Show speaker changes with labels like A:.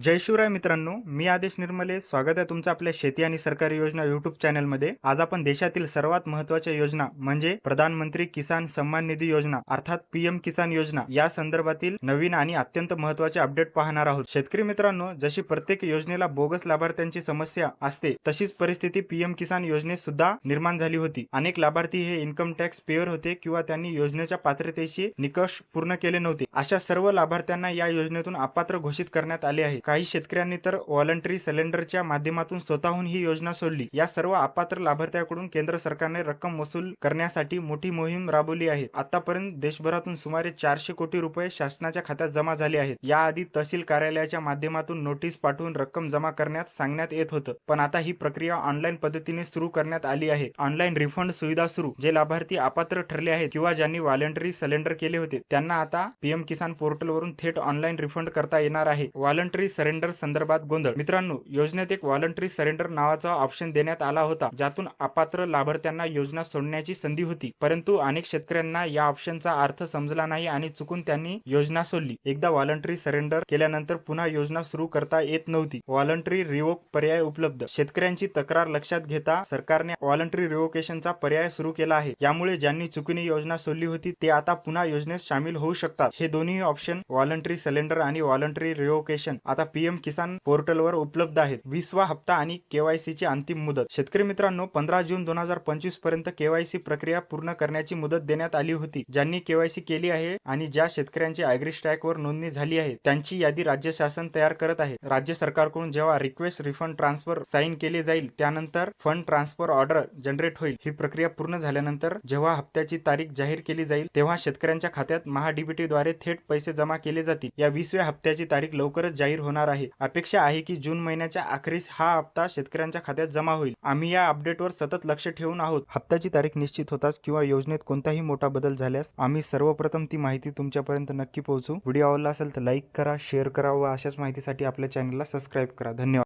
A: जय शिवराय मित्रांनो मी आदेश निर्मले. स्वागत आहे तुमचं आपल्या शेती आणि सरकारी योजना युट्यूब चॅनलमध्ये आज आपण देशातील सर्वात महत्त्वाच्या योजना म्हणजे प्रधानमंत्री किसान सन्मान निधी योजना अर्थात पीएम किसान योजना या संदर्भातील नवीन आणि अत्यंत महत्त्वाचे अपडेट पाहणार आहोत. शेतकरी मित्रांनो जशी प्रत्येक योजनेला बोगस लाभार्थ्यांची समस्या असते तशीच परिस्थिती पीएम किसान योजनेत सुद्धा निर्माण झाली होती. अनेक लाभार्थी हे इन्कम टॅक्स पेअर होते किंवा त्यांनी योजनेच्या पात्रतेशी निकष पूर्ण केले नव्हते. अशा सर्व लाभार्थ्यांना या योजनेतून अपात्र घोषित करण्यात आले आहे. काही शेतकऱ्यांनी तर व्हॉलंटरी सिलेंडरच्या माध्यमातून स्वतःहून ही योजना सोडली. या सर्व अपात्र लाभार्थ्याकडून केंद्र सरकारने रक्कम वसूल करण्यासाठी मोठी मोहीम राबवली आहे. आतापर्यंत देशभरातून सुमारे चारशे कोटी रुपये शासनाच्या खात्यात जमा झाले आहेत. याआधी तहसील कार्यालयाच्या माध्यमातून नोटीस पाठवून रक्कम जमा करण्यात सांगण्यात येत होतं. पण आता ही प्रक्रिया ऑनलाईन पद्धतीने सुरू करण्यात आली आहे. ऑनलाईन रिफंड सुविधा सुरू. जे लाभार्थी अपात्र ठरले आहेत किंवा ज्यांनी व्हॉलंटरी सिलेंडर केले होते त्यांना आता पीएम किसान पोर्टलवरून थेट ऑनलाईन रिफंड करता येणार आहे. व्हॉलंटरी सरेंडर संदर्भात गोंधळ. मित्रांनो योजनेत एक व्हॉलंटरी सरेंडर नावाचा ऑप्शन देण्यात आला होता ज्यातून अपात्र लाभार्थ्यांना योजना सोडण्याची संधी होती. परंतु अनेक शेतकऱ्यांना या ऑप्शनचा अर्थ समजला नाही आणि चुकून त्यांनी योजना सोडली. एकदा व्हॉलंटरी सरेंडर केल्यानंतर पुन्हा योजना सुरू करता येत नव्हती. व्हॉलंटरी रिवोक पर्याय उपलब्ध. शेतकऱ्यांची तक्रार लक्षात घेता सरकारने व्हॉलंटरी रिवोकेशनचा पर्याय सुरू केला आहे. यामुळे ज्यांनी चुकीने योजना सोडली होती ते आता पुन्हा योजनेत सामील होऊ शकतात. हे दोन्ही ऑप्शन व्हॉलंटरी सिलेंडर आणि व्हॉलंटरी रिवोकेशन आता पीएम किसान पोर्टलवर उपलब्ध आहेत. वीसवा हप्ता आणि केवायसी ची अंतिम मुदत. शेतकरी मित्रांनो पंधरा जून दोन हजार पंचवीसपर्यंत केवायसी प्रक्रिया पूर्ण करण्याची मुदत देण्यात आली होती. ज्यांनी केवायसी केली आहे आणि ज्या शेतकऱ्यांची अॅग्री स्ट्रॅकवर वर नोंदणी झाली आहे त्यांची यादी राज्य शासन तयार करत आहे. राज्य सरकारकडून जेव्हा रिक्वेस्ट रिफंड ट्रान्सफर साईन केले जाईल त्यानंतर फंड ट्रान्सफर ऑर्डर जनरेट होईल. ही प्रक्रिया पूर्ण झाल्यानंतर जेव्हा हप्त्याची तारीख जाहीर केली जाईल तेव्हा शेतकऱ्यांच्या खात्यात महाडीबीटी द्वारे थेट पैसे जमा केले जातील. या वीसव्या हप्त्याची तारीख लवकरच जाहीर होणार होणार आहे. अपेक्षा आहे की जून महिन्याच्या अखेरीस हा हप्ता शेतकऱ्यांच्या खात्यात जमा होईल. आम्ही या अपडेटवर सतत लक्ष ठेवून आहोत. हप्त्याची तारीख निश्चित होताच किंवा योजनेत कोणताही मोठा बदल झाल्यास आम्ही सर्वप्रथम ती माहिती तुमच्यापर्यंत नक्की पोहोचू व्हिडिओ आवडला असेल तर लाईक करा शेअर करा व अशाच माहितीसाठी आपल्या चॅनलला सबस्क्राईब करा. धन्यवाद.